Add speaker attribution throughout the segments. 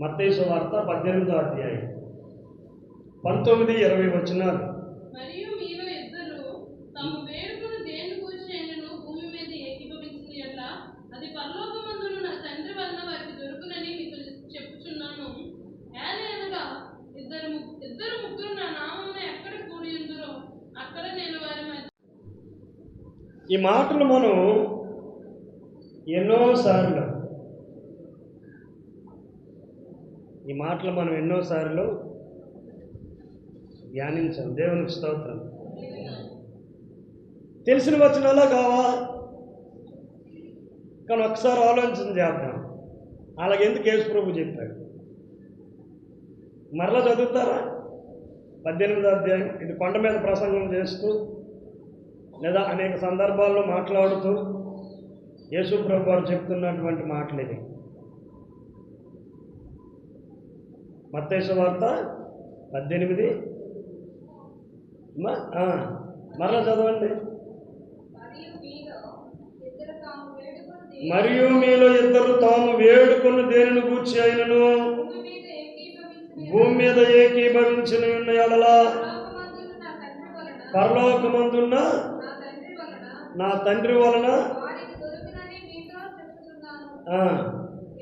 Speaker 1: మత్తేసు వార్త పద్దెనిమిదో అధ్యాయం. పంతొమ్మిది ఇరవై
Speaker 2: మధ్య
Speaker 1: ఈ మాటలు మనం ఎన్నోసార్లు ఈ మాటలు మనం ఎన్నోసార్లు ధ్యానించాం. దేవునికి స్తోత్రం. తెలిసిన వచనాలా కావా కానీ ఒకసారి ఆలోచన చేద్దాం. అలాగెందుకు యేసు ప్రభు చెప్పాడు? మరలా చదువుతారా? పద్దెనిమిదో అధ్యాయం. ఇది కొండ మీద ప్రసంగం చేస్తూ లేదా అనేక సందర్భాల్లో మాట్లాడుతూ యేసు ప్రభు వారు చెప్తున్నటువంటి మాటలు ఇది మత్తేసు వార్త పద్దెనిమిది. మరలా చదవండి.
Speaker 2: మరియు మీలో ఇద్దరు తాము వేడుకొని
Speaker 1: మరియు మీలో ఇద్దరు తాము వేడుకొని
Speaker 2: దేని
Speaker 1: దేనిని గూర్చి అయినను?
Speaker 2: భూమి మీద ఏకీభవించిన
Speaker 1: ఉన్న ఎడలా పరలోకమందున్న
Speaker 2: తండ్రి వలన? నా తండ్రి వలన
Speaker 1: నా తండ్రి వలన
Speaker 2: వారికి దొరుకునని మీతో చెప్పుచున్నాను
Speaker 1: ఆ,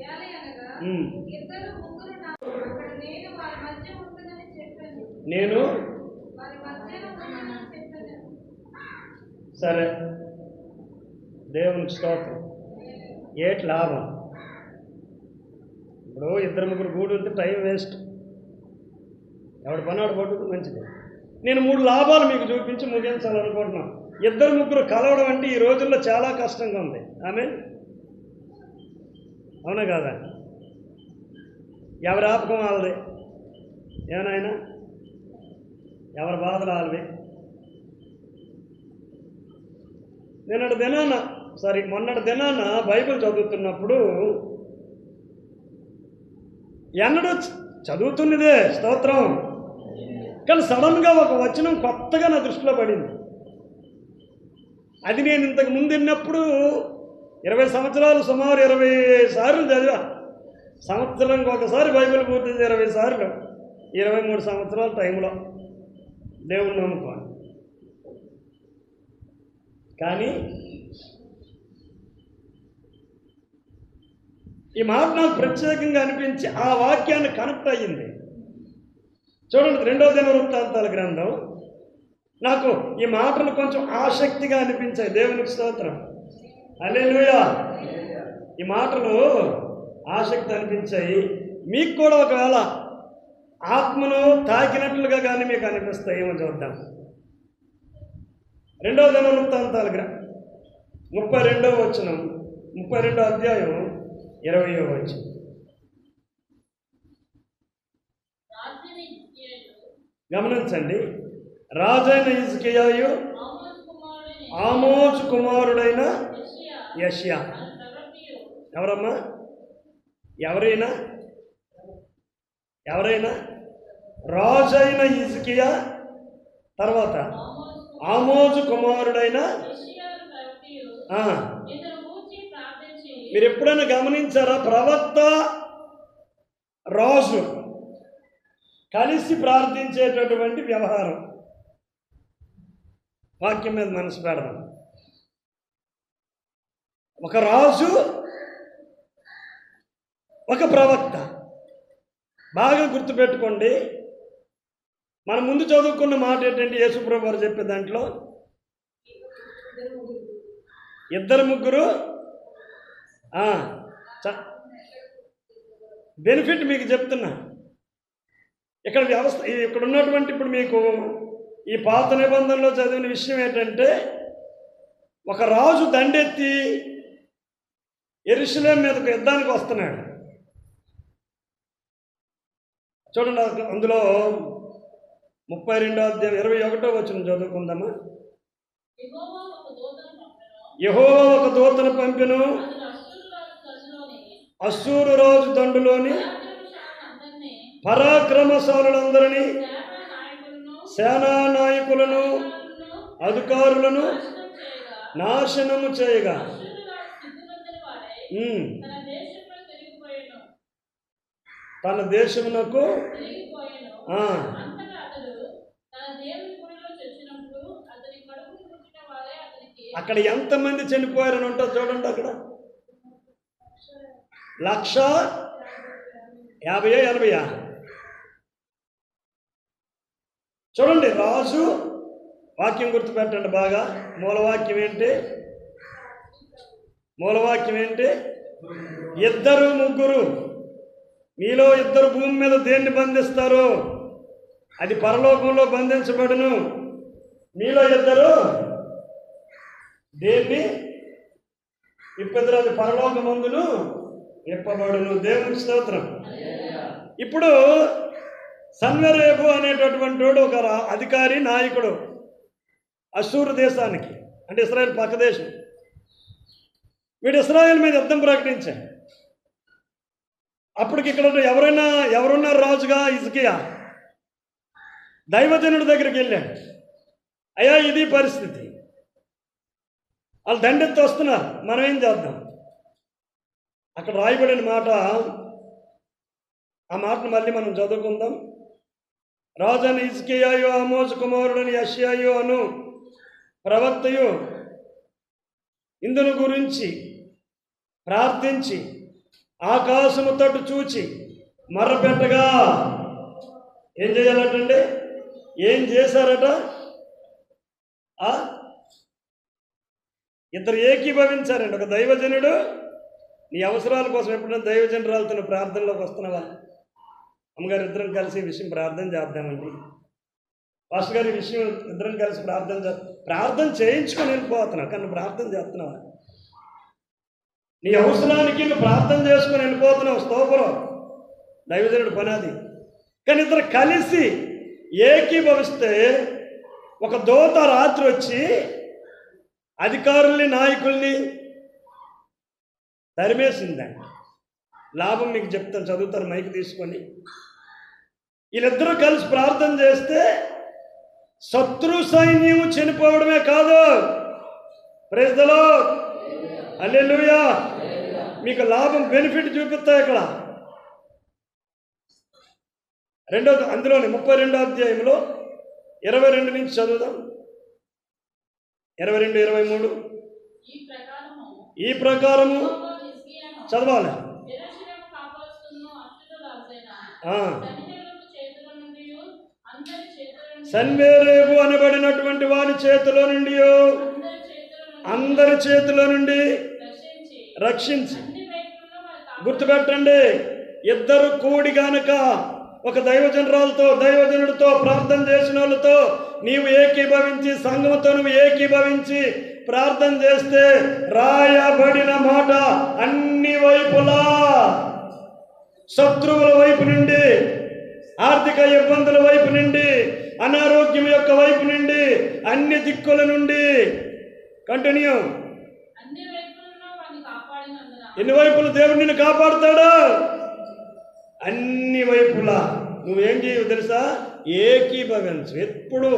Speaker 2: ఏలయనగా
Speaker 1: ఉమ్,
Speaker 2: ఇద్దరు ముగ్గురు నా అక్కడ నేను వారి మధ్య ఉంటుందని చెప్పాను
Speaker 1: నేను సరే. దేవుని స్తోత్రం. ఏటి లాభం? ఇప్పుడు ఇద్దరు ముగ్గురు గూడు ఉంటే టైం వేస్ట్. ఎవడు పని పట్టుకు మంచిది. నేను మూడు లాభాలు మీకు చూపించి ముగించాలనుకుంటున్నాను ఇద్దరు ముగ్గురు కలవడం అంటే ఈ రోజుల్లో చాలా కష్టంగా ఉంది. ఆమె అవునా కాదా? ఎవరి ఆపకం వాళ్ళది? ఏనాయనా ఎవరి బాధలు వాళ్ళవి? నిన్నటి దినాన సారీ మొన్నటి దినాన బైబిల్ చదువుతున్నప్పుడు ఎన్నడూ చదువుతున్నదే స్తోత్రం. కానీ సడన్గా ఒక వచనం కొత్తగా నా దృష్టిలో పడింది. అది నేను ఇంతకు ముందు విన్నప్పుడు ఇరవై సంవత్సరాలు సుమారు ఇరవై సార్లు చదివా. సంవత్సరానికి ఒకసారి బైబిల్ పూర్తి ఇరవై సార్లు ఇరవై మూడు సంవత్సరాల టైంలో. దేవుణ్ణి నమ్ముకోండి కానీ ఈ మాట నాకు ప్రత్యేకంగా అనిపించి ఆ వాక్యాన్ని కనెక్ట్ అయ్యింది. చూడండి రెండో దిన వృత్తాంతాల గ్రంథం. నాకు ఈ మాటలు కొంచెం ఆసక్తిగా అనిపించాయి. దేవునికి స్తోత్రం. అల్లెలుయా ఈ మాటలు ఆసక్తి అనిపించాయి. మీకు కూడా ఒకవేళ ఆత్మను తాకినట్లుగా కానీ మీకు అనిపిస్తాయేమో చూద్దాం. రెండవ దిన వృత్తాంతాలు గ్ర ముప్పై రెండవ వచ్చిన ముప్పై రెండో అధ్యాయం ఇరవయో
Speaker 2: రాజుని ఇజ్రాయేలు
Speaker 1: గమనించండి. రాజైన ఇజ్కియాయు ఆమోజు కుమారుడైన
Speaker 2: యెషయా
Speaker 1: ఎవరమ్మా? ఎవరైనా? ఎవరైనా? రాజైన ఇజ్కియా తర్వాత ఆమోజు కుమారుడైన మీరు ఎప్పుడైనా గమనించారా? ప్రవక్త రాజు కలిసి ప్రార్థించేటటువంటి వ్యవహారం. వాక్యం మీద మనసు పెడదాం. ఒక రాజు ఒక ప్రవక్త. బాగా గుర్తుపెట్టుకోండి. మనం ముందు చదువుకున్న మాట ఏంటంటే యేసుప్రభు వారు చెప్పే దాంట్లో ఇద్దరు ముగ్గురు చ- బెనిఫిట్ మీకు చెప్తున్నా. ఇక్కడ వ్యవస్థ ఇక్కడ ఉన్నటువంటి ఇప్పుడు మీకు ఈ పాత నిబంధనలో చదివిన విషయం ఏంటంటే ఒక రాజు దండెత్తి ఎరుసలేం మీదకు యుద్ధానికి వస్తున్నాడు. చూడండి అందులో ముప్పై రెండో అధ్యాయం ఇరవై ఒకటో వచ్చిన చదువుకుందామా?
Speaker 2: యెహోవా ఒక దూతను పంపెను. అశ్షూరు రాజు
Speaker 1: దండులోని పరాక్రమశాలులందరినీ
Speaker 2: సేనా నాయకులను అధికారులను
Speaker 1: నాశనము చేయగా.
Speaker 2: తన
Speaker 1: దేశమునకు అక్కడ ఎంతమంది చనిపోయారని ఉంటారు చూడండి అక్కడ. లక్ష యాభయో ఎనభయా చూడండి రాజు వాక్యం గుర్తుపెట్టండి బాగా. మూలవాక్యం ఏంటి? మూలవాక్యం ఏంటి? ఇద్దరు ముగ్గురు. మీలో ఇద్దరు భూమి మీద దేన్ని బంధిస్తారు? అది పరలోకంలో బంధించబడును. మీలో ఇద్దరు దేన్ని ఇప్పటిది అది పరలోక మందును ఇప్పబడును. దేవుని స్తోత్రం. ఇప్పుడు సన్వరేబు అనేటటువంటి వాడు ఒక అధికారి నాయకుడు అసూరు దేశానికి అంటే ఇస్రాయల్ పక్క దేశం. వీడు ఇస్రాయల్ మీద యుద్ధం ప్రకటించాడు. అప్పటికి ఇక్కడ ఎవరైనా ఎవరున్నారు రాజుగా? ఇసుకియా దైవజనుడి దగ్గరికి వెళ్ళాడు. అయ్యా ఇది పరిస్థితి. వాళ్ళు దండెత్తి వస్తున్నారు. మనం ఏం చేద్దాం? అక్కడ రాయబడిన మాట ఆ మాటను మళ్ళీ మనం చదువుకుందాం. రాజని ఇస్కియాయో అమోజ్ కుమారుడని యష్యాయో అను ప్రవక్తయు ఇందును గురించి ప్రార్థించి ఆకాశము తట్టు చూచి మర్రపెట్టగా ఏం చేయాలంటే ఏం చేశారట? ఆ? ఇద్దరు ఏకీభవించారండి. ఒక దైవజనుడు నీ అవసరాల కోసం ఎప్పుడైనా దైవజనురాలతో ప్రార్థనలోకి వస్తున్నావా? అమ్మగారు ఇద్దరం కలిసి విషయం ప్రార్థన చేద్దామండి. పాస్టర్ గారి విషయం ఇద్దరం కలిసి ప్రార్థన చే ప్రార్థన చేయించుకొని వెళ్ళిపోతున్నావు. కానీ ప్రార్థన చేస్తున్నావా? నీ అవసరానికి నువ్వు ప్రార్థన చేసుకొని వెళ్ళిపోతున్నావు. స్తోపురం దైవజనుడు పనాది. కానీ ఇద్దరు కలిసి ఏకీభవిస్తే ఒక దోత రాత్రి వచ్చి అధికారుల్ని నాయకుల్ని తరిమేసిందండి లాభం మీకు చెప్తాను చదువుతాను మైక్ తీసుకొని. వీళ్ళిద్దరూ కలిసి ప్రార్థన చేస్తే శత్రు సైన్యము చనిపోవడమే కాదు. ప్రేజలో అల్లెలుయా మీకు లాభం బెనిఫిట్ చూపిస్తాయి ఇక్కడ. రెండో అందులోని ముప్పై రెండో అధ్యాయంలో ఇరవై రెండు నుంచి చదువుదాం. ఇరవై రెండు ఇరవై మూడు.
Speaker 2: ఈ ప్రకారము
Speaker 1: చదవాలి. సన్వేరేబు అనబడినటువంటి వారి చేతిలో నుండి
Speaker 2: అందరి చేతుల నుండి రక్షించి.
Speaker 1: గుర్తుపెట్టండి. ఇద్దరు కూడి గనక ఒక దైవజనరాలతో దైవజనుడితో ప్రార్థన చేసిన వాళ్ళతో నీవు ఏకీభవించి సంఘముతో నువ్వు ఏకీభవించి ప్రార్థన చేస్తే రాయబడిన మాట అన్ని వైపులా శత్రువుల వైపు నుండి ఆర్థిక ఇబ్బందుల వైపు నుండి అనారోగ్యం యొక్క వైపు నుండి అన్ని దిక్కుల నుండి. కంటిన్యూ ఎన్ని వైపులు దేవుడు నిన్ను కాపాడుతాడు? అన్ని వైపులా. నువ్వేం చేయవు తెలుసా? ఏకీభవించు. ఎప్పుడు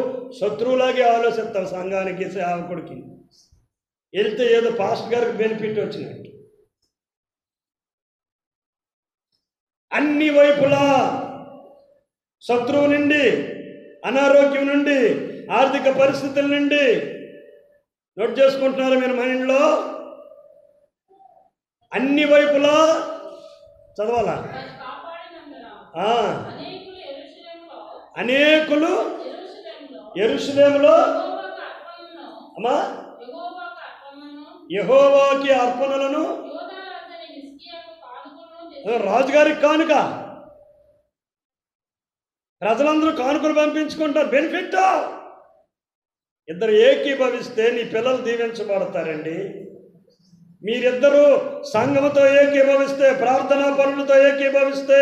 Speaker 1: శత్రువులాగే ఆలోచిస్తావు సంఘానికి సేవకుడికి. వెళ్తే ఏదో పాస్ట్ గారికి బెనిఫిట్ వచ్చినట్టు. అన్ని వైపులా. శత్రువు నుండి అనారోగ్యం నుండి ఆర్థిక పరిస్థితుల నుండి. నోట్ చేసుకుంటున్నారు మీరు మైండ్లో అన్ని వైపులా చదవాలా?
Speaker 2: అనేకులు
Speaker 1: ఎరుసలేములో అమ్మా.
Speaker 2: యెహోవాకు
Speaker 1: అర్పణలను రాజుగారికి కానుక. ప్రజలందరూ కానుకలు పంపించుకుంటారు. బెనిఫిట్ ఇద్దరు ఏకీభవిస్తే నీ పిల్లలు దీవించబడతారండి. మీరిద్దరూ సంఘముతో ఏకీభవిస్తే ప్రార్థనా పనులతో ఏకీభవిస్తే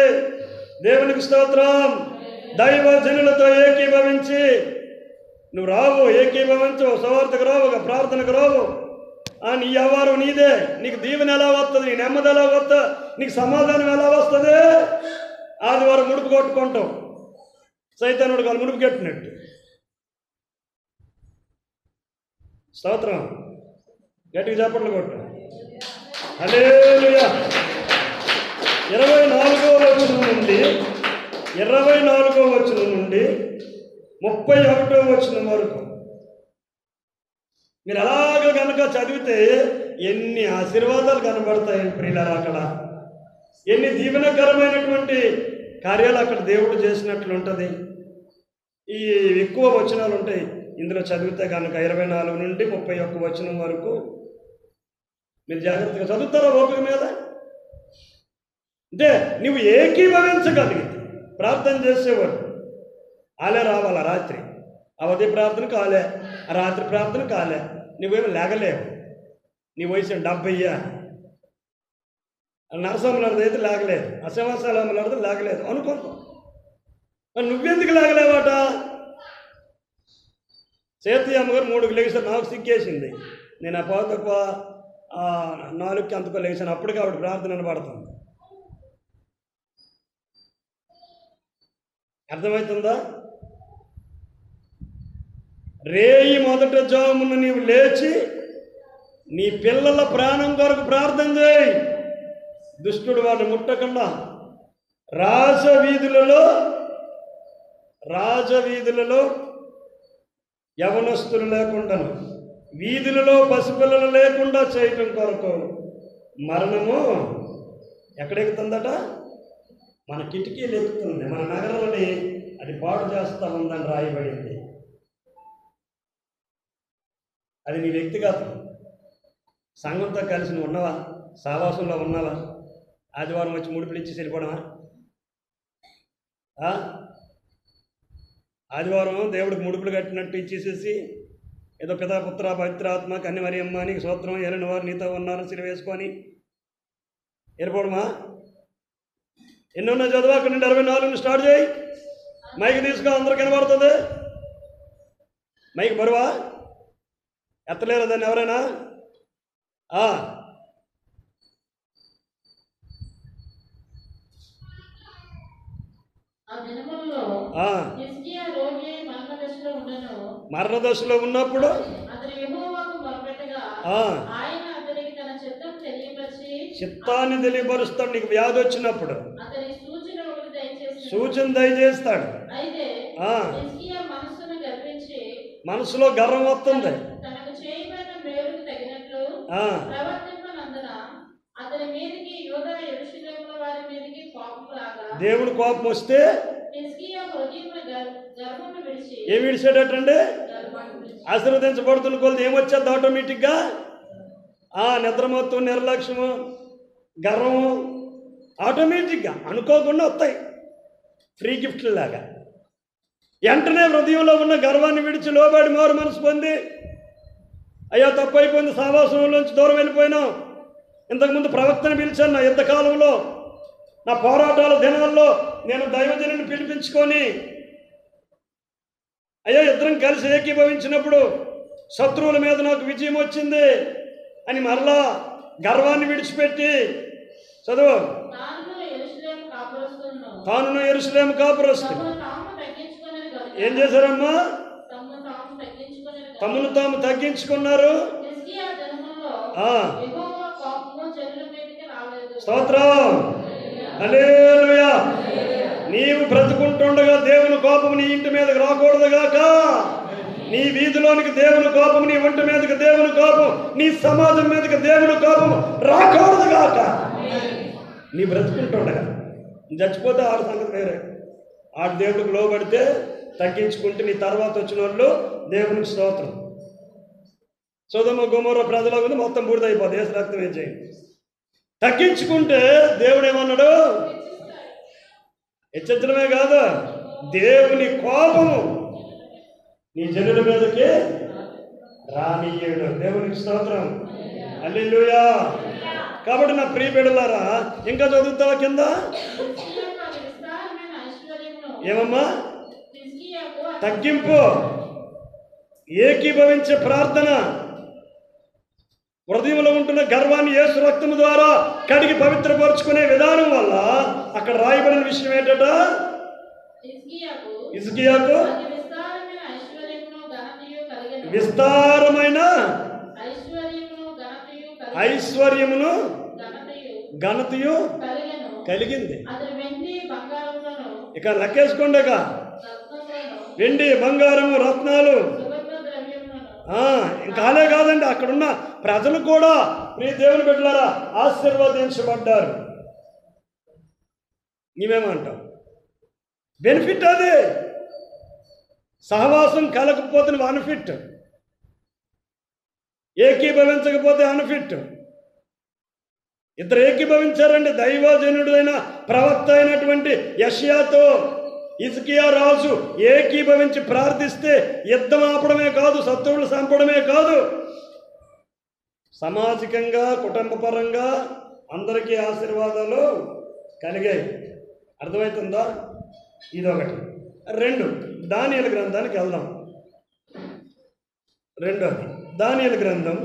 Speaker 1: దేవునికి స్తోత్రం. దైవ జనులతో ఏకీభవించి నువ్వు రావు ఏకీభవించు సువార్తకు రావు ఒక ప్రార్థనకు రావు. ఆ నీ వ్యవహారం నీదే. నీకు దీవెన ఎలా వస్తుంది? నీ నెమ్మది ఎలా వస్తా నీకు సమాధానం ఎలా వస్తుంది? ఆదివారం ముడుపు కొట్టుకుంటాం. సైతానుడు కాలు ముడుపు కట్టినట్టు. స్తోత్రం. గట్టిగా చప్పట్లు కొట్టు. హల్లెలూయా. ఇరవై నాలుగవ వచనం నుండి ఇరవై నాలుగవ వచనం నుండి ముప్పై ఒకటో వచనం వరకు. మీరు అలాగ కనుక చదివితే ఎన్ని ఆశీర్వాదాలు కనబడతాయి ప్రియులారు అక్కడ? ఎన్ని దీవెనకరమైనటువంటి కార్యాలు అక్కడ దేవుడు చేసినట్లు ఉంటుంది? ఈ ఎక్కువ వచనాలు ఉంటాయి. ఇందులో చదివితే కనుక ఇరవై నాలుగు నుండి ముప్పై ఒక్క వచనం వరకు. మీరు జాగ్రత్తగా చదువుతారా ఓపిక మీద? అంటే నువ్వు ఏకీభవించగలిగితే ప్రార్థన చేసేవాడు. ఆలే రావాలా రాత్రి? ఆ ఉదయ ప్రార్థన కాలే ఆ రాత్రి ప్రార్థన కాలే నువ్వేమి లేగలేవు. నీ వయసు డెబ్బయ్యా. నరసమ్మలది అయితే లేగలేదు. అసమాసాలమ్మలది లేగలేదు. అనుకుంటాం నువ్వెందుకు లేగలేవాట? చేతి అమ్మగారు మూడుకు లేచారు. నాకు సిగ్గేసింది. నేను ఆ పావు తక్కువ నాలుగుకి అంతకు లేచాను. అప్పటికి ఆవిడ ప్రార్థన పడుతుంది అర్థమవుతుందా? రేయి మొదట జామున నీవు లేచి నీ పిల్లల ప్రాణం కొరకు ప్రార్థన చేయి. దుష్టుడు వాడిని ముట్టకుండా రాజవీధులలో రాజవీధులలో యవనస్తులు లేకుండాను వీధులలో పసిపిల్లలు లేకుండా చేయటం కొరకు మరణము ఎక్కడెక్కుతుందట మన కిటికీలు ఎక్కుతుంది మన నగరాలని అది పాడు చేస్తా ఉందని రాయబడింది. అది నీ వ్యక్తిగతం. సంఘంతో కలిసి నువ్వు ఉన్నావా? సావాసంలో ఉన్నావా? ఆదివారం వచ్చి ముడుపులు ఇచ్చి వెళ్ళిపోవడమా? ఆదివారం దేవుడికి ముడుపులు కట్టినట్టు ఇచ్చేసేసి ఏదో పితాపుత్ర పవిత్రాత్మ కన్ని మరియమ్మ నీకు సూత్రం ఏలిన వారు నీతో ఉన్నారు సిరి వేసుకొని వెళ్ళిపోవడమా? ఎన్ని ఉన్నాయి చదువు? అక్కడి నుండి అరవై నాలుగు స్టార్ట్ చేయి. మైక్ తీసుకో అందరికి కనబడుతుంది మైక్ బరువా ఎత్తలేరు దాన్ని ఎవరైనా? ఆ.
Speaker 3: దినములలో
Speaker 1: చిత్తాన్ని తెలియపరుస్తాడు నీకు వ్యాధి వచ్చినప్పుడు.
Speaker 3: సూచన
Speaker 1: దయచేస్తాడు. మనసులో గర్వం వస్తుంది. దేవుడు కోపం వస్తే ఏమి విడిచేటట్టండి? ఆశీర్వదించబడుతున్న కొలది ఏమొచ్చేది ఆటోమేటిక్గా ఆ నిద్రమత్తు నిర్లక్ష్యము గర్వము ఆటోమేటిక్గా అనుకోకుండా వస్తాయి. ఫ్రీ గిఫ్ట్లు లాగా. వెంటనే హృదయంలో ఉన్న గర్వాన్ని విడిచి లోబడి మారు మనసు పొంది అయ్యా తప్పు అయిపోయింది సావాసంలోంచి దూరం వెళ్ళిపోయినాం. ఇంతకుముందు ప్రవక్తను పిలిచాను నా యుద్ధకాలంలో. నా పోరాటాల దినాల్లో నేను దైవజనుని పిలిపించుకొని అయ్యో ఇద్దరం కలిసి ఏకీభవించినప్పుడు శత్రువుల మీద నాకు విజయం వచ్చింది అని మరలా గర్వాన్ని విడిచిపెట్టి చదువు.
Speaker 3: తాను
Speaker 1: ఎరుసలేము కాపురస్తు ఏం చేశారమ్మా?
Speaker 3: తమను తాము
Speaker 1: తగ్గించుకున్నారు. స్తోత్రం. హల్లెలూయా. నీవు బ్రతుకుంటుండగా దేవుని కోపం నీ ఇంటి మీదకి రాకూడదు గాక. నీ వీధిలోనికి దేవుని కోపం నీ ఒంటి మీదకి దేవుని కోపం నీ సమాజం మీదకి దేవుని కోపం రాకూడదు గాక. నీ బ్రతుకుంటుండగా చచ్చిపోతే ఆడు సంగతి వేరే. ఆడు దేవుడికి లోబడితే తగ్గించుకుంటే నీ తర్వాత వచ్చిన వాళ్ళు దేవునికి స్తోత్రం. సోదమ గుమర ప్రజల మీద మొత్తం బూడిదైపోతుంది ఏసు రక్తం ఏం చేయండి తగ్గించుకుంటే దేవుడు ఏమన్నాడు? హెచ్చరించడమే కాదు దేవుని కోపము నీ జనుల మీదకి రానియ్యడు. దేవునికి స్తోత్రం. అల్లెలుయా కాబట్టి నా ప్రియ బిడ్డలారా ఇంకా చదువుతావా కింద? ఏమమ్మా? తగ్గింపు. ఏకీభవించే ప్రార్థన. హృదయంలో ఉంటున్న గర్వాన్ని యేసు రక్తము ద్వారా కడిగి పవిత్రపరుచుకునే విధానం వల్ల అక్కడ రాయబడిన విషయం ఏంటట? ఇసుకియాకు
Speaker 3: విస్తారమైన ఐశ్వర్యమును ఘనతయు కలిగెను
Speaker 1: విస్తారమైన
Speaker 3: ఐశ్వర్యమును ఘనతయు కలిగెను
Speaker 1: ఐశ్వర్యమును
Speaker 3: ఘనతయు
Speaker 1: ఘనతయు
Speaker 3: కలిగెను.
Speaker 1: కలిగింది. ఇక లెక్కేసుకోండి ఇక
Speaker 3: రత్నంలోను
Speaker 1: వెండి బంగారము రత్నాలు. ఇంకా అలే కాదండి అక్కడున్న ప్రజలు కూడా మీ దేవుని బిడ్డలారా ఆశీర్వదించబడ్డారు. నీవేమంటావు బెనిఫిట్ అది. సహవాసం కలగకపోతే అన్ఫిట్ ఏకీభవించకపోతే అన్ఫిట్ ఇద్దరు ఏకీభవించారండి. దైవజనుడైన ప్రవక్త అయినటువంటి యషియాతో ఇసుకియా రాజు ఏకీభవించి ప్రార్థిస్తే యుద్ధం ఆపడమే కాదు శత్రువులు చంపడమే కాదు. సామాజికంగా కుటుంబపరంగా అందరికీ ఆశీర్వాదాలు కలిగాయి. అర్థమవుతుందా ఇదొకటి. రెండు. దానియల గ్రంథానికి వెళ్దాం. రెండోది. దానియల గ్రంథం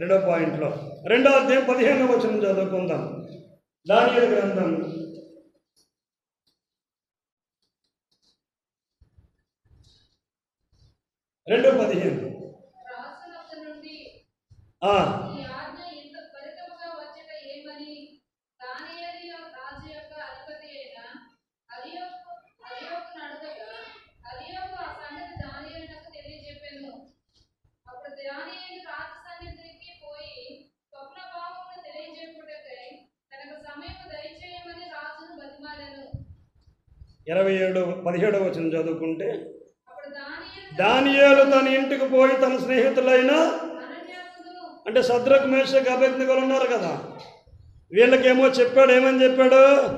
Speaker 1: రెండో పాయింట్లో. రెండో అధ్యాయం పదిహేను వచనం చదువుకుందాం. దానియల గ్రంథం. రెండు పదిహేను
Speaker 2: రాసునొక్క నుండి
Speaker 1: ఆ,
Speaker 2: ఈ ఆజ్ఞ ఇంత త్వరితముగా వచ్చట ఏమని దానియేలు రాజు యొక్క అధిపతి అయిన అరియోకు అరియోకును అడగగా అరియోకు ఆ సంగతి దానియేలునకు తెలియజెప్పాను అప్పుడు దానియేలు రాజు సన్నిధికి పోయి స్వప్న భావమును తెలియజెప్పుటకై తనకు సమయం దయచేయమని రాజును బతిమాలను
Speaker 1: ఇరవై ఏడు పదిహేడవ వచనం చదువుకుంటే
Speaker 2: దానియేలు
Speaker 1: తన ఇంటికి పోయి తన స్నేహితులైన అంటే సద్రకు మేషకు అభ్యర్థిగా ఉన్నారు కదా. వీళ్ళకేమో చెప్పాడు ఏమని చెప్పాడు?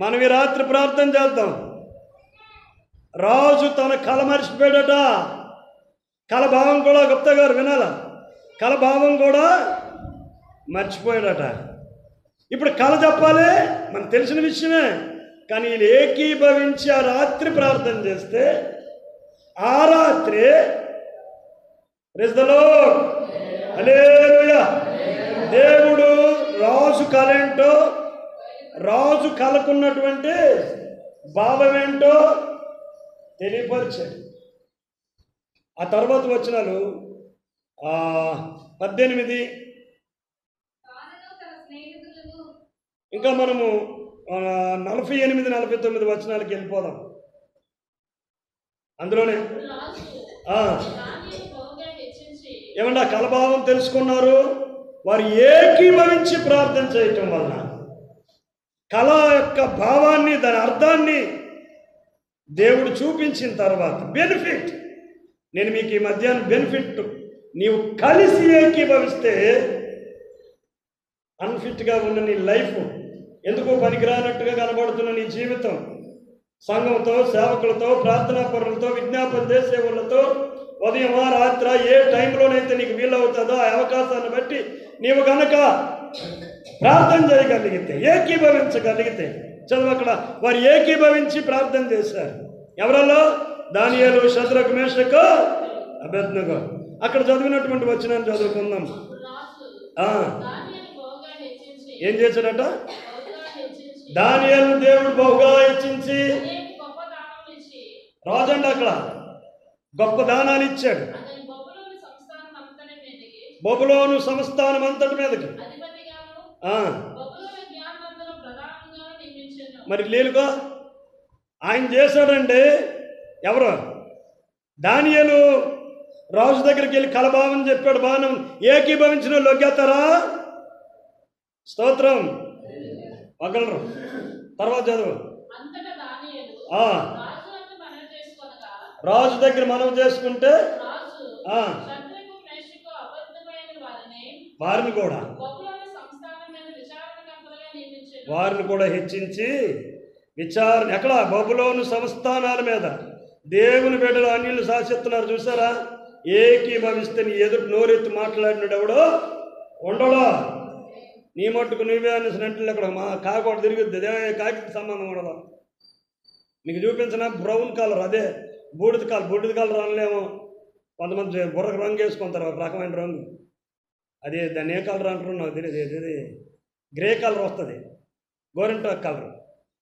Speaker 1: మనం ఈ రాత్రి ప్రార్థన చేద్దాం. రాజు తన కళ మర్చిపోయాడట. కళ భావం కూడా గుప్తా గారు వినాల. కళ భావం కూడా మర్చిపోయాడట. ఇప్పుడు కళ చెప్పాలి? మనకు తెలిసిన విషయమే. కానీ వీళ్ళు ఏకీభవించి ఆ రాత్రి ప్రార్థన చేస్తే ఆ రాత్రి రిజ్దలో హల్లెలూయా దేవుడు రాజు కళ ఏంటో రాజు కళకున్నటువంటి భావం ఏంటో తెలియపరిచాడు. ఆ తర్వాత వచ్చినాలు ఆ, పద్దెనిమిది. ఇంకా మనము నలభై ఎనిమిది నలభై తొమ్మిది వచనాలకి వెళ్ళిపోదాం. అందులోనే ఆ, ఏమన్నా కలభావం తెలుసుకున్నారు? వారు ఏకీభవించి ప్రార్థన చేయటం వలన. కళ యొక్క భావాన్ని దాని అర్థాన్ని దేవుడు చూపించిన తర్వాత బెనిఫిట్ నేను మీకు ఈ మధ్యాహ్నం బెనిఫిట్ నీవు కలిసి ఏకీభవిస్తే అన్ఫిట్గా ఉన్న నీ లైఫ్ ఎందుకో పనికిరానట్టుగా కనబడుతున్న నీ జీవితం? సంఘంతో సేవకులతో ప్రార్థనా పరులతో విజ్ఞాపన చేసే వాళ్ళతో ఉదయమా రాత్ర ఏ టైంలోనైతే నీకు వీలవుతుందో ఆ అవకాశాన్ని బట్టి నీవు గనక ప్రార్థన చేయగలిగితే ఏకీభవించగలిగితే చదువు అక్కడ వారు ఏకీభవించి ప్రార్థన చేశారు. ఎవరలో? దానియాలు శత్రుకు మేషకు అభ్యర్థనగా అక్కడ చదివినటువంటి వచ్చినాన్ని చదువుకుందాం. ఏం చేశాడట? దానియాలు దేవుడు బహుగా హెచ్చించి
Speaker 3: అనేక గొప్ప దానములు ఇచ్చి
Speaker 1: రాజు అండి అక్కడ. గొప్ప దానాలు ఇచ్చాడు. బొబులోను సంస్థానం అంతటి మీదకి మరి లేలుగా ఆయన చేశాడండి ఎవరు? దానియలు రాజు దగ్గరికి వెళ్ళి కలభావం చెప్పాడు బాణం. ఏకీభవించిన వాళ్ళు లొగ్గేస్తారా స్తోత్రం. ఒకళ్ళు తర్వాత చదువు.
Speaker 3: రాజు
Speaker 1: దగ్గర మనం చేసుకుంటే
Speaker 3: వారిని
Speaker 1: కూడా. వారిని కూడా హెచ్చించి విచారణ ఎక్కడ? బబులోను సంస్థానాల మీద. దేవుని బిడ్డలు అన్యులు శాసిస్తున్నారు చూసారా? ఏకీభవిస్తే నీ ఎదుటి నోరెత్తి మాట్లాడినాడు ఎవడో ఉండడో. నీ మట్టుకు నువ్వే అనేసినట్లు అక్కడ మా కాకోట తిరుగుద్ది. అదే కాకి సంబంధం ఉండదు. నీకు చూపించిన బ్రౌన్ కలర్ అదే బూడిద కలర్ బూడిద కలర్ అనలేము కొంతమంది బుర్రకు రంగు వేసుకుంటారు ఒక రకమైన రంగు. అది దాన్ని ఏ కలర్ అంటారు నాకు తెలియదు. ఇది- గ్రే కలర్ వస్తుంది. గోరింటాక్ కలర్.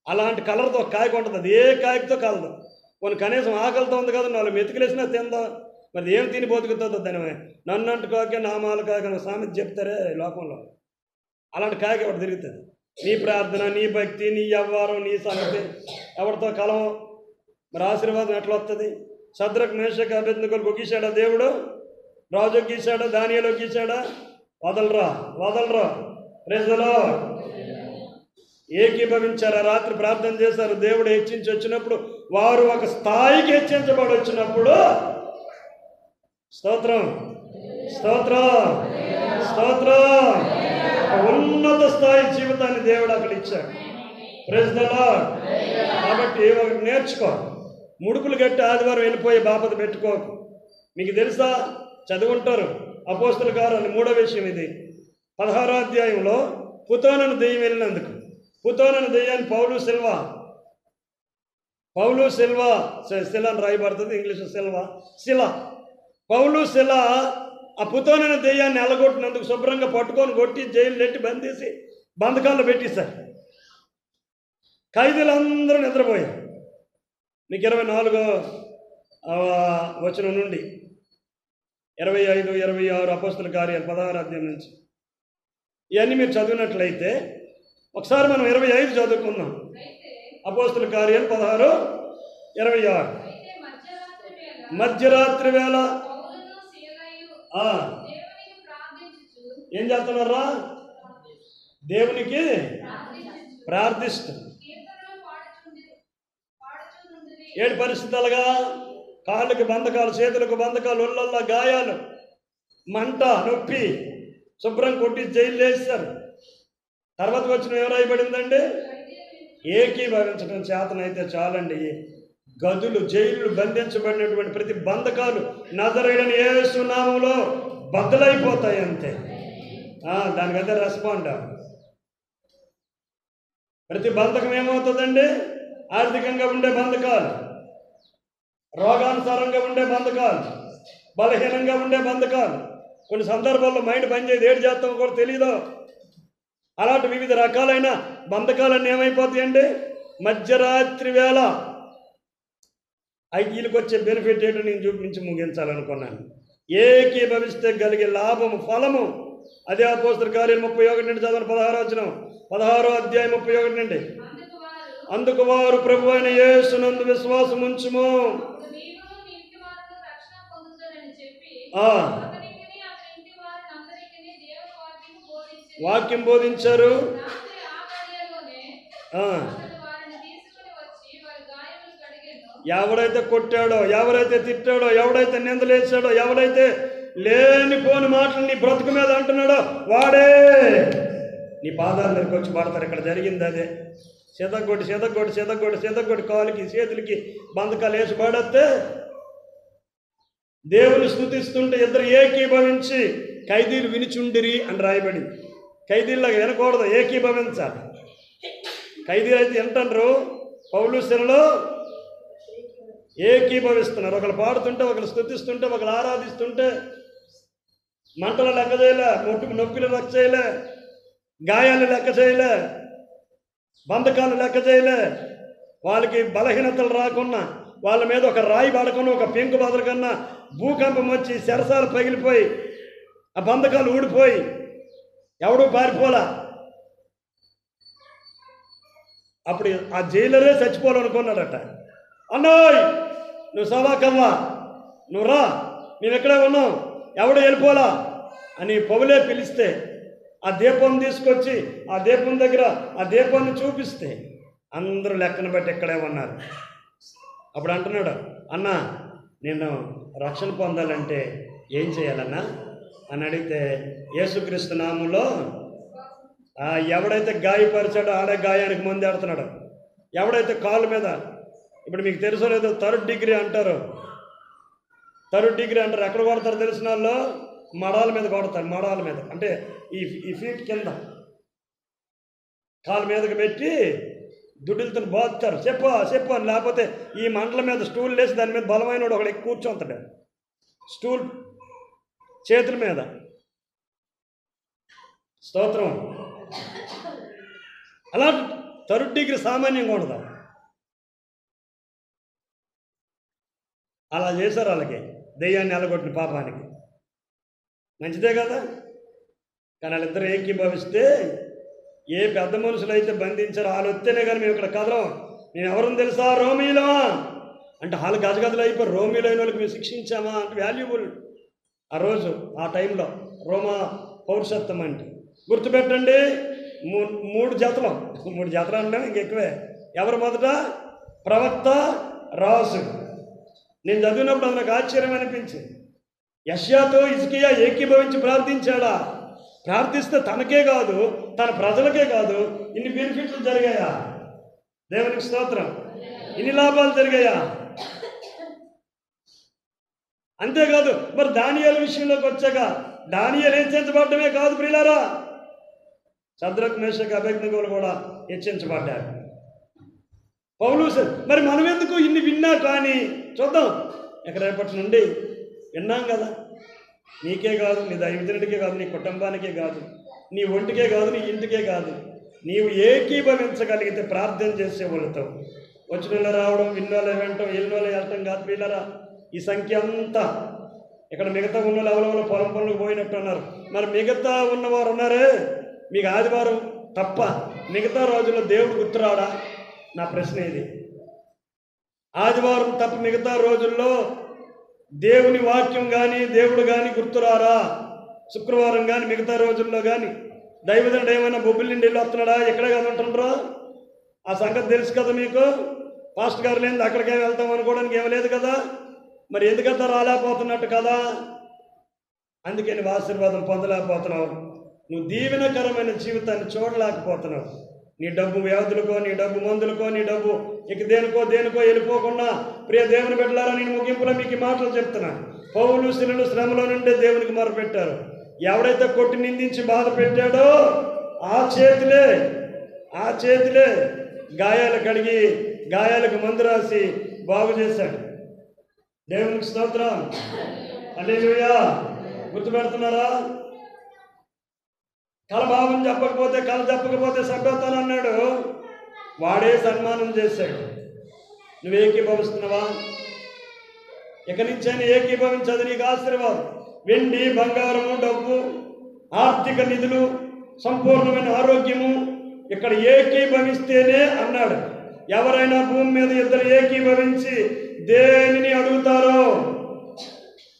Speaker 1: అలాంటి కలర్తో కాయ ఉంటుంది. అది ఏ కాయతో కలదు. కొన్ని కనీసం ఆకలితో ఉంది కదా వాళ్ళు మెతుకులేసినా తిందా? మరి ఏం తిని బతుకుతుందో దాని నన్ను అంటుకోకే నామాలు కాక సామెత చెప్తారే లోకంలో. అలాంటి కాయకి ఒకటి తిరుగుతుంది నీ ప్రార్థన నీ భక్తి నీ వ్యవహారం నీ సంగతి ఎవరితో కలవం? మరి ఆశీర్వాదం ఎట్లా వస్తుంది శద్రకు మేషక అభ్యర్థులకు గీశాడా దేవుడు? రాజు గీశాడా? దానియలో గీశాడా? వదలరా వదలరా. ప్రజలో ఏకీభవించారు? ఆ రాత్రి ప్రార్థన చేశారు. దేవుడు హెచ్చించి వచ్చినప్పుడు వారు ఒక స్థాయికి హెచ్చించబడి వచ్చినప్పుడు స్తోత్రం. స్తోత్ర. స్తోత్ర. ఉన్నత స్థాయి జీవితాన్ని దేవుడు అక్కడ ఇచ్చాడు. ప్రజలలో కాబట్టి నేర్చుకో. ముడుపులు కట్టి ఆదివారం వెళ్ళిపోయి బాపత పెట్టుకోకు. మీకు తెలుసా? చదువుంటారు. అపోస్తుల గారు అని మూడో విషయం ఇది. పదహారో అధ్యాయంలో పుతోనను దెయ్యం వెళ్ళినందుకు. పుతోనను దెయ్యాన్ని పౌలు సిల్వా. పౌలు సిల్వా. శిల అని రాయబడుతుంది. ఇంగ్లీష్ సిల్వా. శిల పౌలు శిల ఆ పుతోనైన దెయ్యాన్ని ఎలగొట్టినందుకు శుభ్రంగా పట్టుకొని కొట్టి జైలు నెట్టి బంధించి బంధకాల్లో పెట్టేశారు. ఖైదీలందరూ నిద్రపోయారు. మీకు ఇరవై నాలుగో వచనం నుండి ఇరవై ఐదు ఇరవై ఆరు అపోస్తుల కార్యాలు పదహారు అధ్యాయం నుంచి. ఇవన్నీ మీరు చదివినట్లయితే ఒకసారి మనం ఇరవై ఐదు చదువుకుందాం. అపోస్తుల కార్యాలు పదహారు ఇరవై ఆరు.
Speaker 2: మధ్యరాత్రి వేళ
Speaker 1: మధ్యరాత్రి వేళ
Speaker 2: పౌలును శీలయు
Speaker 1: ఆ,
Speaker 2: దేవునికి ప్రార్థించుచు
Speaker 1: ఏం చేస్తున్నారా? దేవునికి ప్రార్థిస్తూ. ఏడు పరిస్థితులుగా కాళ్ళకి బంధకాలు చేతులకు బంధకాలు ఒళ్ళల్లో గాయాలు మంట నొప్పి శుభ్రం కొట్టి జైలు వేస్తారు తర్వాత వచ్చిన రాయబడిందండి? ఏకీభవించడం చేతనైతే చాలండి. గదులు జైలు బంధించబడినటువంటి ప్రతి బంధకాలు నజరైన ఏ సునామంలో బద్దలైపోతాయి అంతే. ఆ, దానికైతే రెస్పాండ్ ప్రతి బంధకం ఏమవుతుందండి? ఆర్థికంగా ఉండే బంధకాలు రోగానుసారంగా ఉండే బంధకాలు బలహీనంగా ఉండే బంధకాలు. కొన్ని సందర్భాల్లో మైండ్ పనిచేయదు ఏడు చేస్తామో కూడా తెలియదు అలాంటి వివిధ రకాలైన బంధకాలన్నీ ఏమైపోతాయండి? మధ్యరాత్రి వేళ అవి వీళ్ళకి వచ్చే బెనిఫిట్ ఏంటో నేను చూపించి ముగించాలనుకున్నాను. ఏకీభవిస్తే కలిగే లాభము ఫలము. అదే అపోస్తల కార్యాలు ముప్పై ఒకటి నుండి చదవను పదహారో వచ్చిన పదహారో అధ్యాయం ముప్పై ఒకటి నుండి.
Speaker 2: అందుకు వారు
Speaker 1: ప్రభు అయిన యేసునందు విశ్వాసం ఉంచుము. వాక్యం బోధించారు. ఎవడైతే కొట్టాడో ఎవరైతే తిట్టాడో ఎవడైతే నిందలేసాడో ఎవడైతే లేనిపోని మాటలు నీ బ్రతుకు మీద అంటున్నాడో వాడే! నీ పాదాల దగ్గరికి వచ్చి పడతారు. ఇక్కడ జరిగింది అదే. సీతగొట్టి సీతగొట్టి సీతగొట్టి సీతగొట్టి కాలుకి చేతులకి బంధకాలు వేసి పడేస్తే దేవుని స్థుతిస్తుంటే ఇద్దరు ఏకీభవించి ఖైదీలు వినిచుండిరి అని రాయబడింది. ఖైదీల్లాగా వినకూడదు ఏకీభవించాలి. ఖైదీలు అయితే వింటారు పౌలు శిలలో ఏకీభవిస్తున్నారు. ఒకరు పాడుతుంటే ఒకరు స్థుతిస్తుంటే ఒకరు ఆరాధిస్తుంటే మంటలు లెక్క చేయలే ముట్టుకు నొప్పిలు లెక్క చేయలే గాయాలు లెక్క చేయలే బంధకాలు లెక్క చేయలే. వాళ్ళకి బలహీనతలు రాకున్నా వాళ్ళ మీద ఒక రాయి పడకుండా ఒక పెంకు బదులు కన్నా భూకంపం వచ్చి శరసాలు పగిలిపోయి ఆ బంధకాలు ఊడిపోయి ఎవడూ పారిపోలా? అప్పుడు ఆ జైలరే చచ్చిపోవాలనుకున్నాడట. అన్నోయ్! నువ్వు సభాకల్లా నువ్వు రా. మేము ఎక్కడే ఉన్నాం. ఎవడు వెళ్ళిపోలా? అని పౌలే పిలిస్తే ఆ దీపం తీసుకొచ్చి ఆ దీపం దగ్గర ఆ దీపాన్ని చూపిస్తే అందరూ లెక్కను బట్టి ఇక్కడే ఉన్నారు. అప్పుడు అంటున్నాడు అన్న నేను రక్షణ పొందాలంటే ఏం చేయాలన్నా? అని అడిగితే యేసుక్రీస్తు నామంలో ఎవడైతే గాయపరిచాడో ఆడే గాయానికి మందు ఆడుతున్నాడు ఎవడైతే కాలు మీద ఇప్పుడు మీకు తెలుసో లేదో థర్డ్ డిగ్రీ అంటారు. థర్డ్ డిగ్రీ అంటారు. ఎక్కడ కొడతారు తెలిసిన వాళ్ళు? మడాల మీద కొడతారు మడాల మీద. అంటే ఈ ఈ ఫీట్ కింద. కాలు మీదకి పెట్టి దుడ్డులతో బాదుతారు. చెప్పు చెప్పు అని. లేకపోతే ఈ మంటల మీద స్టూల్ వేసి దాని మీద బలమైన ఒకడు ఎక్కి కూర్చోంతాడు స్టూల్ చేతుల మీద. స్తోత్రం. అలా థర్డ్ డిగ్రీ సామాన్యంగా ఉండదు. అలా చేశారు వాళ్ళకి. దెయ్యాన్ని అలగొట్టిన పాపానికి. మంచిదే కదా? కానీ వాళ్ళిద్దరు ఏకీభవిస్తే ఏ పెద్ద మనుషులు అయితే బంధించారో వాళ్ళు వస్తేనే కానీ మేము ఇక్కడ కదలం. మేము ఎవరని తెలుసా? రోమీలమా అంటే వాళ్ళు గజగజలు అయిపోయి రోమీలు అయిన వాళ్ళకి మేము శిక్షించామా? అంటే వాల్యుబుల్ ఆ రోజు ఆ టైంలో రోమా పౌరుషత్వం అంటే. గుర్తుపెట్టండి మూ- మూడు జతలు మూడు జతలు అంటే ఇంకెక్కువే. ఎవరు మొదట? ప్రవక్త రాజు. నేను చదివినప్పుడు అది నాకు ఆశ్చర్యం అనిపించింది. యష్యాతో ఇసుకియా ఏకీభవించి ప్రార్థించాడా? ప్రార్థిస్తే తనకే కాదు తన ప్రజలకే కాదు ఇన్ని బెనిఫిట్లు జరిగాయా? దేవునికి స్తోత్రం. ఇన్ని లాభాలు జరిగాయా? అంతేకాదు మరి దానియాల విషయంలోకి వచ్చాక దానియాలు హెచ్చించబడమే కాదు ప్రియులారా? చంద్రక్ మేషక అభిజ్ఞలు కూడా హెచ్చించబడ్డారు పౌలు స- మరి మనం ఎందుకు ఇన్ని విన్నా కానీ చూద్దాం. ఇక రేపటి నుండి విన్నాం కదా. నీకే కాదు నీ దైవజనుడికే కాదు నీ కుటుంబానికే కాదు నీ ఒంటికే కాదు నీ ఇంటికే కాదు. నీవు ఏకీభవించగలిగితే ప్రార్థన చేసే వాళ్ళతో. వచ్చిన రావడం విన్నోళ్ళు వినటం ఎన్నోళ్ళు వెళ్ళటం కాదు పిల్లరా. ఈ సంఖ్య అంతా ఇక్కడ మిగతా ఉన్న వాళ్ళు పొలం పనులకు పోయినట్టు ఉన్నారు. మరి మిగతా ఉన్నవారు ఉన్నారే? మీకు ఆదివారం తప్ప మిగతా రోజుల్లో దేవుడు గుర్తురాడా? నా ప్రశ్న ఇది. ఆదివారం తప్ప మిగతా రోజుల్లో దేవుని వాక్యం కానీ దేవుడు కానీ గుర్తురారా? శుక్రవారం కానీ మిగతా రోజుల్లో కానీ దైవదండ ఏమైనా బొబ్బిలి నుండి వెళ్ళి వస్తున్నాడా? ఎక్కడే కదా ఉంటుండ్రో ఆ సంగతి తెలుసు కదా మీకు? పాస్ట్ గారు లేని అక్కడికే వెళ్తాం అనుకోవడానికి ఏం లేదు కదా? మరి ఎందుకంతా రాలేకపోతున్నట్టు కదా? అందుకే నువ్వు ఆశీర్వాదం పొందలేకపోతున్నావు. నువ్వు దీవెనకరమైన జీవితాన్ని చూడలేకపోతున్నావు. నీ డబ్బు వ్యాధులకో నీ డబ్బు మందులకో నీ డబ్బు ఇక దేనికో దేనికో వెళ్ళిపోకుండా ప్రియ దేవుని పెట్టారా నేను ముగింపులో మీకు మాటలు చెప్తున్నా. పౌలు శిలులు శ్రమలో నుండే దేవునికి మొరపెట్టారు. ఎవడైతే కొట్టి నిందించి బాధ పెట్టాడో ఆ చేతిలే ఆ చేతిలే గాయాలు కడిగి గాయాలకు మందు రాసి బాగు చేశాడు. దేవునికి స్తోత్రం. అల్లెలుయా గుర్తుపెడుతున్నారా? కలభావం చెప్పకపోతే కల చెప్పకపోతే సభ్యతను అన్నాడు. వాడే సన్మానం చేశాడు. నువ్వు ఏకీభవిస్తున్నావా? ఇక నుంచైనా ఏకీభవించదు నీకు ఆశీర్వాదం. వెండి బంగారము డబ్బు ఆర్థిక నిధులు సంపూర్ణమైన ఆరోగ్యము ఇక్కడ ఏకీభవిస్తేనే అన్నాడు. ఎవరైనా భూమి మీద ఇద్దరు ఏకీభవించి దేనిని అడుగుతారో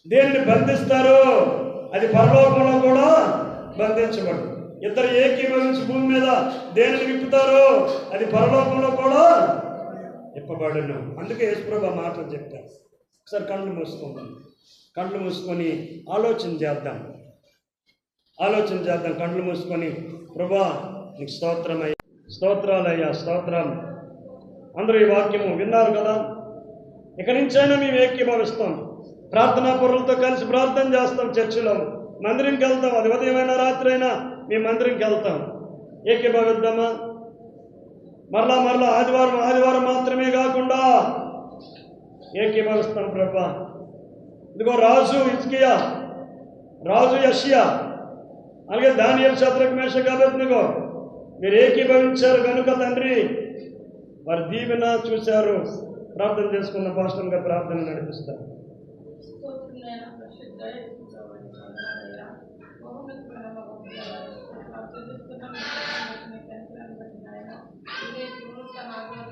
Speaker 1: దేనిని బంధిస్తారో అది పరలోకంలో కూడా బంధించబడు ఇద్దరు ఏకీభవించి భూమి మీద దేనిని విప్పుతారో అది పరలోకంలో కూడా ఇప్పబడును అందుకే యేసుప్రభు మాటలు చెప్తారు ఒకసారి కళ్ళు మూసుకుందాం కళ్ళు మూసుకొని ఆలోచన చేద్దాం. ఆలోచన చేద్దాం. కళ్ళు మూసుకొని ప్రభా నీకు స్తోత్రమయ్యా స్తోత్రాలయ్యా స్తోత్రం. అందరూ ఈ వాక్యము విన్నారు కదా? ఇక నుంచైనా మేము ఏకీభవిస్తాం. ప్రార్థనా పరులతో కలిసి ప్రార్థన చేస్తాం చర్చిలో. మందిరంకి వెళ్తాం. అది ఉదయమైనా రాత్రి అయినా మీ మందిరంకి వెళ్తాం ఏకీభవిద్దామా మరలా మరలా ఆదివారం ఆదివారం మాత్రమే కాకుండా ఏకీభవిస్తాం ప్రభా. ఇదిగో రాజు ఇస్కియా రాజు యషియా అలాగే దానియల్ శత్రుఘ్ మేష కాబట్టిగో మీరు ఏకీభవించారు కనుక తండ్రి. వారి దీవెన చూశారు. ప్రార్థన చేసుకున్న భాషంగా ప్రార్థన నడిపిస్తారు.
Speaker 3: आपसे जिस तरह से आपने पेंसिल बनाया है, इसे जोड़ कर आगे